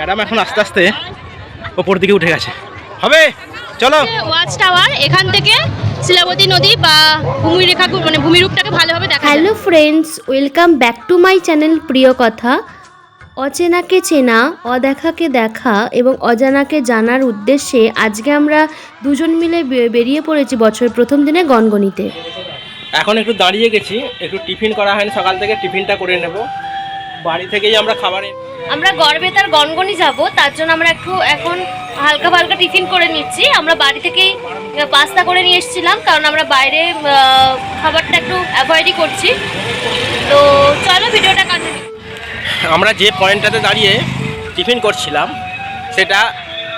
Madam এখন আস্তে আস্তে ওপর দিকে উঠে গেছে। হবে চলো। ওয়াচ টাওয়ার এখান থেকে শিলাবতী নদী বা ভূমিরেখা মানে ভূমিরূপটাকে ভালোভাবে দেখা hello friends welcome back to my channel প্রিয় কথা অচেনাকে চেনা অদেখাকে দেখা এবং অজানাকে জানার উদ্দেশ্যে আজকে আমরা দুজন মিলে বেরিয়ে পড়েছি বছরের প্রথম দিনে গনগনিতে। এখন একটু দাঁড়িয়ে গেছি একটু টিফিন করা হয়নি সকাল থেকে টিফিনটা করে নেব। বাড়ি থেকেই আমরা খাবার আমরা গড়বেতার গনগনি যাব তার জন্য আমরা একটু এখন হালকা হালকা টিফিন করে নিচ্ছি। আমরা বাড়ি থেকেই পাস্তা করে নিয়ে এসেছিলাম কারণ আমরা বাইরে খাবারটা একটু অ্যাভয়েডই করছি। তো চলো ভিডিওটা কন্টিনিউ আমরা যে পয়েন্টটাতে দাঁড়িয়ে টিফিন করছিলাম সেটা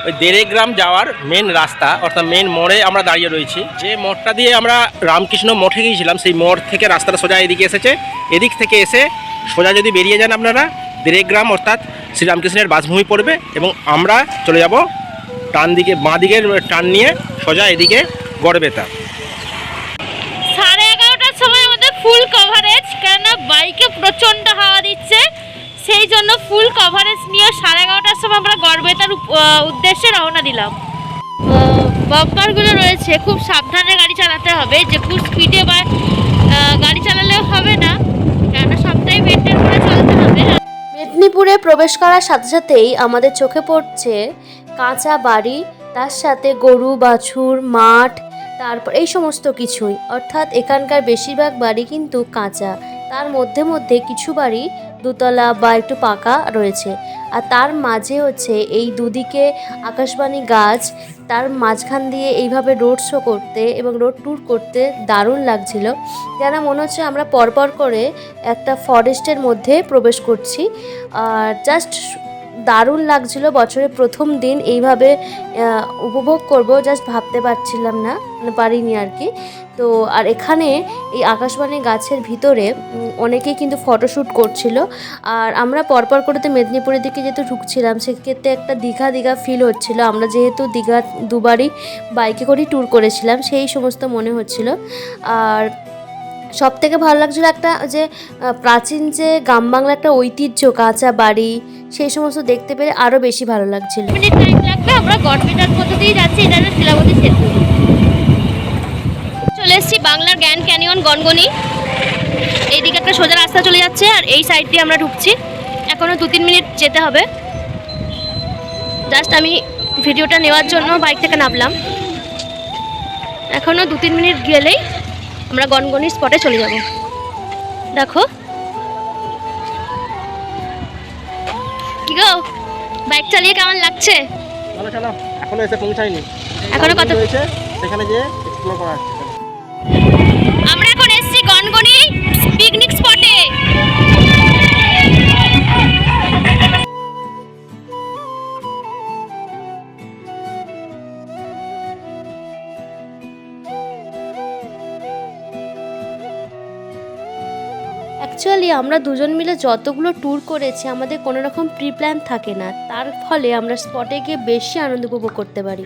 ওই দেড়ে গ্রাম যাওয়ার মেন রাস্তা অর্থাৎ মেন মোড়ে আমরা দাঁড়িয়ে রয়েছি। যে মোড়টা দিয়ে আমরা রামকৃষ্ণ মঠে গিয়েছিলাম সেই মোড় থেকে রাস্তাটা সোজা এদিকে এসেছে এদিক থেকে এসে সোজা যদি বেরিয়ে যান আপনারা গ্রাম অর্থাৎ শ্রীরামকৃষ্ণের বাসভূমি পড়বে এবং আমরা চলে যাব টান দিকে, বাঁ দিকের টান নিয়ে সোজা এদিকে গড়বেতা। সাড়ে এগারোটার সময় আমাদের ফুল কভারেজ কেননা বাইকে প্রচণ্ড হাওয়া দিচ্ছে, সেই জন্য ফুল কভারেজ নিয়ে সাড়ে এগারোটার সময় আমরা গড়বেতার উদ্দেশ্যে রওনা দিলাম। রয়েছে, খুব সাবধানে গাড়ি চালাতে হবে, যে খুব স্পিডে বা আহ, গাড়ি চালালেও হবে না কেননা সবটাই মেনটেন করে চলতে হবে মেদিনীপুরে প্রবেশ করার সাথে সাথেই আমাদের চোখে পড়ছে কাঁচা বাড়ি, তার সাথে গরু, বাছুর, মাঠ, তারপর এই সমস্ত কিছুই। অর্থাৎ এখানকার বেশিরভাগ বাড়ি কিন্তু কাঁচা। তার মধ্যে মধ্যে কিছু বাড়ি দুতলা বা একটু পাকা রয়েছে। আর তার মাঝে হচ্ছে এই দুদিকে আকাশবাণী গাছ, তার মাঝখান দিয়ে এইভাবে রোড শো করতে এবং রোড ট্যুর করতে দারুণ লাগছিল। যেন মনে হচ্ছে আমরা পরপর করে একটা ফরেস্টের মধ্যে প্রবেশ করছি। আর জাস্ট দারুণ লাগছিল বছরের প্রথম দিন। এইভাবে উপভোগ করব জাস্ট ভাবতে পারছিলাম না মানে পারিনি আর কি। তো আর এখানে এই আকাশবাণী গাছের ভিতরে অনেকেই কিন্তু ফটোশ্যুট করছিল। আর আমরা পরপর করে তো মেদিনীপুরের দিকে যেহেতু ঢুকছিলাম, সেক্ষেত্রে একটা দীঘা দীঘা ফিল হচ্ছিল। আমরা যেহেতু দীঘা দুবারই বাইকে করেই ট্যুর করেছিলাম, সেই সমস্ত মনে হচ্ছিল। আর সব থেকে ভালো লাগছিল একটা যে প্রাচীন যে গ্রাম বাংলা একটা ঐতিহ্য, কাঁচা বাড়ি, সেই সমস্ত দেখতে পেরে আরও বেশি ভালো লাগছিল। আমরা গড়বেতার মধ্যে দিয়ে যাচ্ছি, এটা শিলাবতী সেতু। বাংলার গ্র্যান্ড ক্যানিয়ন গনগনি। এইদিকে একটা সোজা রাস্তা চলে যাচ্ছে আর এই সাইড দিয়ে আমরা ঢুকছি। এখনও দু তিন মিনিট যেতে হবে। জাস্ট আমি ভিডিওটা নেওয়ার জন্য বাইক থেকে নামলাম। এখনও দু তিন মিনিট গেলেই আমরা গনগনি স্পটে চলে যাব। দেখো। কি গো? বাইক চালিয়ে কেমন লাগছে? চলো চলো। এখনও এসে পৌঁছায়নি। এখনও কত- রয়েছে সেখানে যে এক্সপ্লোর করা অ্যাকচুয়ালি আমরা দুজন মিলে যতগুলো ট্যুর করেছি আমাদের কোনো রকম প্রি প্ল্যান থাকে না। তার ফলে আমরা স্পটে গিয়ে বেশি আনন্দ উপভোগ করতে পারি।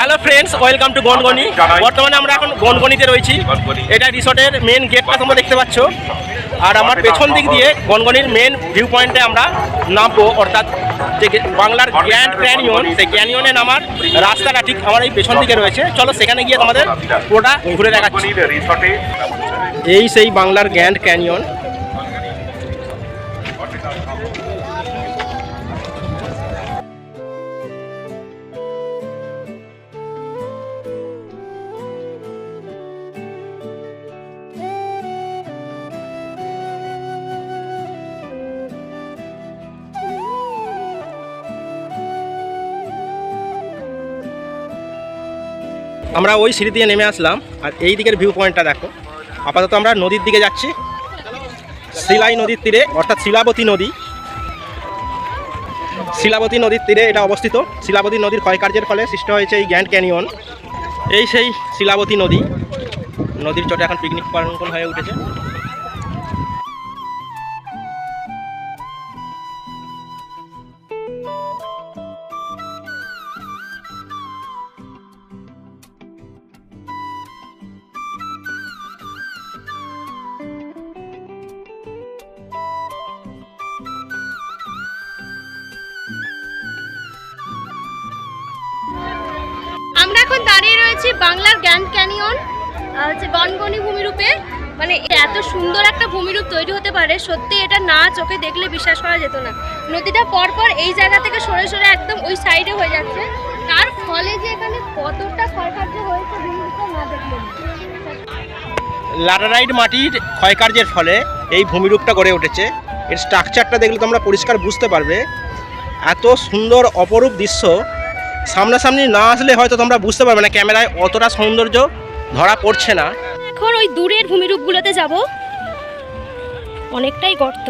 Hello friends welcome to Gangani. বর্তমানে আমরা এখন গনগনিতে রয়েছি। এটা রিসর্টের মেন গেটটা তোমরা দেখতে পাচ্ছ। আর আমার পেছন দিক দিয়ে গনগনির মেন ভিউ পয়েন্টে আমরা নামবো অর্থাৎ যে বাংলার গ্র্যান্ড ক্যানিয়ন সেই ক্যানিয়নে নামার রাস্তাটা ঠিক আমার এই পেছন দিকে রয়েছে। চলো সেখানে গিয়ে তোমাদের পুরোটা ঘুরে দেখাচ্ছি। এই সেই বাংলার গ্র্যান্ড ক্যানিয়ন আমরা ওই সিঁড়ি দিয়ে নেমে আসলাম আর এই দিকের ভিউ পয়েন্টটা দেখো। আপাতত আমরা নদীর দিকে যাচ্ছি। শিলাই নদীর তীরে, অর্থাৎ শিলাবতী নদী। শিলাবতী নদীর তীরে এটা অবস্থিত। শিলাবতী নদীর ক্ষয়কার্যের ফলে সৃষ্ট হয়েছে এই গ্র্যান্ড ক্যানিয়ন। এই সেই শিলাবতী নদী। নদীর চটে এখন পিকনিক পালন হয়ে উঠেছে। এসেছি বাংলার গ্র্যান্ড ক্যানিয়ন হচ্ছে গনগনি ভূমিরূপে। মানে এত সুন্দর একটা ভূমিরূপ তৈরি হতে পারে, সত্যি এটা না চোখে দেখলে বিশ্বাস করা যেত না। নদীটা পরপর এই জায়গা থেকে সরে সরে একদম ওই সাইডে হয়ে যাচ্ছে। তার ফলে যে এখানে কতটা ক্ষয়কার্য হয়েছে ভূমিরূপটা না দেখলে। না। ল্যাটারাইট মাটির ক্ষয়কার্যের ফলে এই ভূমিরূপটা গড়ে উঠেছে। এর স্ট্রাকচারটা দেখলে তোমরা পরিষ্কার বুঝতে পারবে। এত সুন্দর অপরূপ দৃশ্য সামনাসামনি না আসলে হয়তো তোমরা বুঝতে পারবে না ক্যামেরায় অতটা সৌন্দর্য ধরা পড়ছে না। এখন ওই দূরের ভূমিরূপগুলোতে যাব। অনেকটাই গর্ত।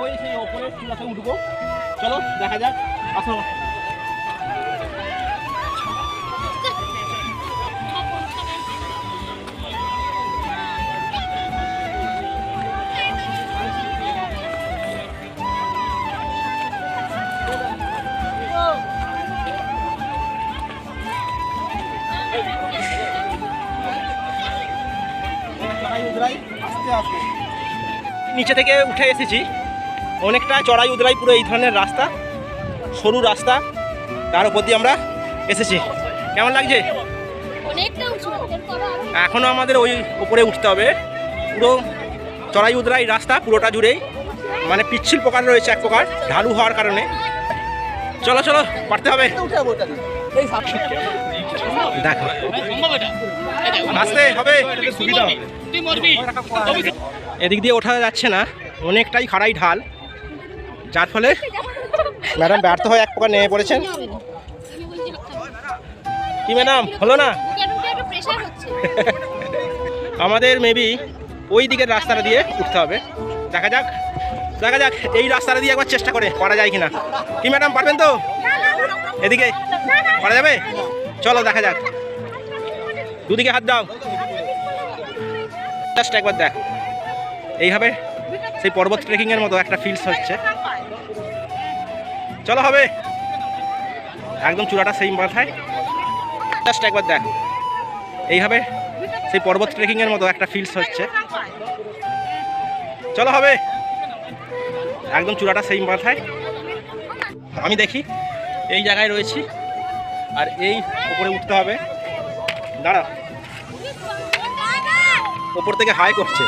ওই সেই চলো দেখা যাক। আসো। নিচে থেকে উঠে এসেছি। অনেকটা চড়াই উদরাই পুরো এই ধরনের রাস্তা সরু রাস্তা তার উপর দিয়ে আমরা এসেছি। কেমন লাগছে? এখনও আমাদের ওই উপরে উঠতে হবে। পুরো চড়াই উদরাই রাস্তা পুরোটা জুড়েই। মানে পিচ্ছিল প্রকার রয়েছে এক প্রকার ঢালু হওয়ার কারণে। চলো চলো পারতে হবে। দেখো। আসতে হবে। এদিক দিয়ে ওঠা যাচ্ছে না। অনেকটাই খাড়াই ঢাল। যার ফলে ম্যাডাম ব্যর্থ হয়ে এক প্রকার নেমে পড়েছেন। কি ম্যাডাম হলো না? আমাদের মেবি ওই দিকের রাস্তাটা দিয়ে উঠতে হবে। দেখা যাক দেখা যাক এই রাস্তাটা দিয়ে একবার চেষ্টা করে করা যায় কিনা। কি ম্যাডাম পারবেন তো? এদিকে করা যাবে? চলো, দেখা যাক। দুদিকে হাত দাও। জাস্ট একবার দেখ। এইভাবে সেই পর্বত ট্রেকিংয়ের মতো একটা ফিলস হচ্ছে। চলো, হবে। একদম চূড়াটা সেই মাথায়। জাস্ট একবার দেখ। এইভাবে সেই পর্বত ট্রেকিংয়ের মতো একটা ফিলস হচ্ছে। চলো, হবে। একদম চূড়াটা সেই মাথায়। আমি দেখি। এই জায়গায় রয়েছি। আর এই উপরে উঠতে হবে। দাঁড়া। ওপর থেকে হাই করছে।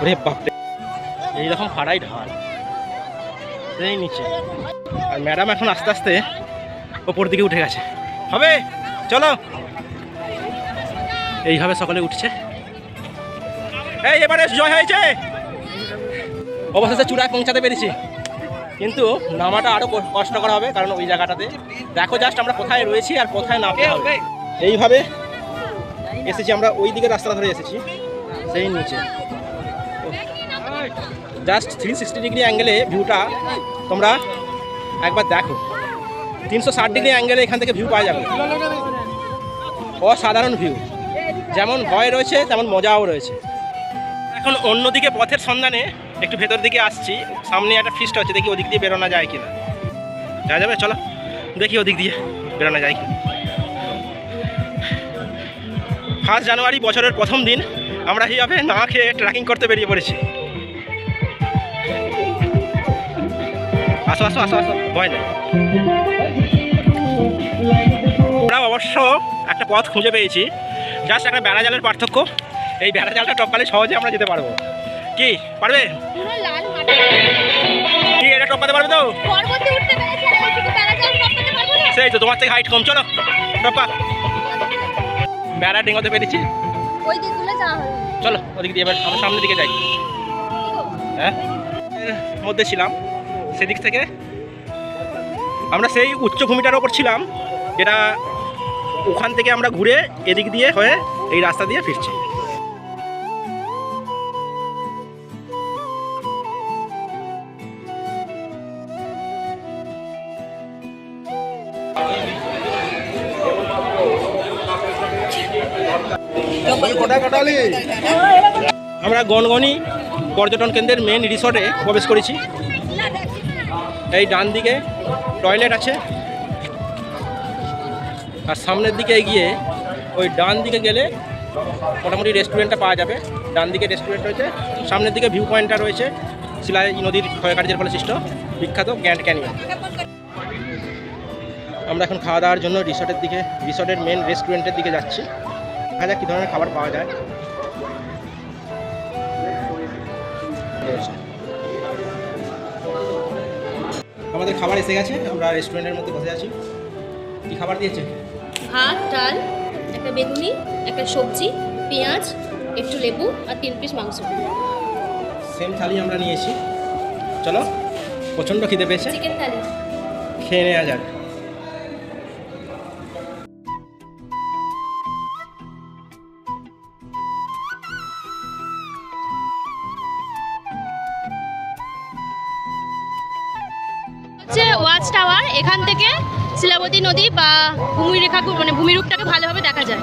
ওরে বাপরে। এইরকম ঢাল। এই নিচে। আর ম্যাডাম এখন আস্তে আস্তে ওপর দিকে উঠে গেছে। হবে। চলো। এইভাবে সকলে উঠছে। এই এবারে জয় হয়েছে। অবশেষে চূড়ায় পৌঁছাতে পেরেছি। কিন্তু নামাটা আরও কষ্টকর হবে কারণ ওই জায়গাটাতে দেখো জাস্ট আমরা কোথায় রয়েছি আর কোথায় নামতে হবে। এইভাবে এসেছি আমরা ওই দিকে রাস্তা ধরে এসেছি সেই নিচে। জাস্ট থ্রি সিক্সটি ডিগ্রি অ্যাঙ্গেলে ভিউটা তোমরা একবার দেখো। তিনশো ষাট ডিগ্রি অ্যাঙ্গেলে এখান থেকে ভিউ পাওয়া যাবে। অসাধারণ ভিউ যেমন ভয় রয়েছে, তেমন মজাও রয়েছে। এখন অন্যদিকে পথের সন্ধানে একটু ভেতর দিকে আসছি, সামনে একটা ফিস্ট হচ্ছে, দেখি ওদিক দিয়ে বেরোনো যায় কিনা। যা যাবে? চলো, দেখি ওদিক দিয়ে বেরোনো যায় কি ফার্স্ট জানুয়ারি বছরের প্রথম দিন, আমরা এইভাবে না খেয়ে ট্রেকিং করতে বেরিয়ে পড়েছি। আসো আসো আসো আসো, ভয় নেই। আমরা অবশ্য একটা পথ খুঁজে পেয়েছি। জাস্ট একটা বেড়া জালের পার্থক্য। এই বেড়া জালটা টপকালে সহজে আমরা যেতে পারব। কি? পারবে? কি এটা টপকাতে পারবে তো? সেই তো তোমার থেকে হাইট কম চলো টপকা বেড়া ডিঙাতে পেরেছি। চলো ওদিক দিয়ে এবার আমরা সামনের দিকে যাই। হ্যাঁ? মধ্যে ছিলাম সেদিক থেকে। আমরা সেই উচ্চভূমিটার ওপর ছিলাম যেটা ওখান থেকে আমরা ঘুরে এদিক দিয়ে হয়ে এই রাস্তা দিয়ে ফিরছি। আমরা গনগনি পর্যটন কেন্দ্রের মেন রিসর্টে প্রবেশ করেছি। এই ডান দিকে টয়লেট আছে। আর সামনের দিকে এগিয়ে ওই ডান দিকে গেলে মোটামুটি রেস্টুরেন্টটা পাওয়া যাবে। ডান দিকে রেস্টুরেন্ট রয়েছে। সামনের দিকে ভিউ পয়েন্টটা রয়েছে শিলাই নদীর ক্ষয়কার্যের ফলে সৃষ্ট বিখ্যাত গ্র্যান্ড ক্যানিয়ন। আমরা এখন খাওয়া দাওয়ার জন্য রিসর্টের দিকে, রিসর্টের মেন রেস্টুরেন্টের দিকে যাচ্ছি। দেখা যাক কী ধরনের খাবার পাওয়া যায়। আমাদের খাবার এসে গেছে। আমরা রেস্টুরেন্টের মধ্যে বসে আছি। কী খাবার দিয়েছে? ভাত ডাল একটা বেগুনি একটা সবজি পেঁয়াজ একটু লেবু আর তিন পিস মাংস। সেম থালি আমরা নিয়েছি। চলো প্রচণ্ড খিদে পেয়েছে। চিকেন থালি। খেয়ে নেওয়া যাক। ওয়াচ টাওয়ার, এখান থেকে শিলাবতী নদী বা ভূমিরেখা মানে ভূমিরূপটাকে ভালোভাবে দেখা যায়।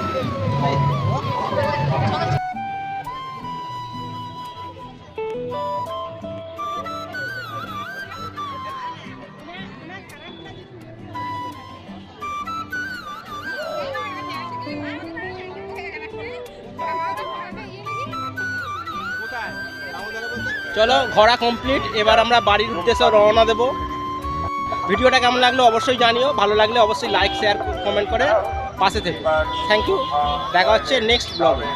চলো ঘোরা কমপ্লিট এবার আমরা বাড়ির উদ্দেশ্যে রওনা দেবো। ভিডিওটা কেমন লাগল অবশ্যই জানিও। ভালো লাগলে অবশ্যই লাইক শেয়ার কমেন্ট করে পাশে থেকে। থ্যাংক ইউ দেখা হচ্ছে নেক্সট ব্লগে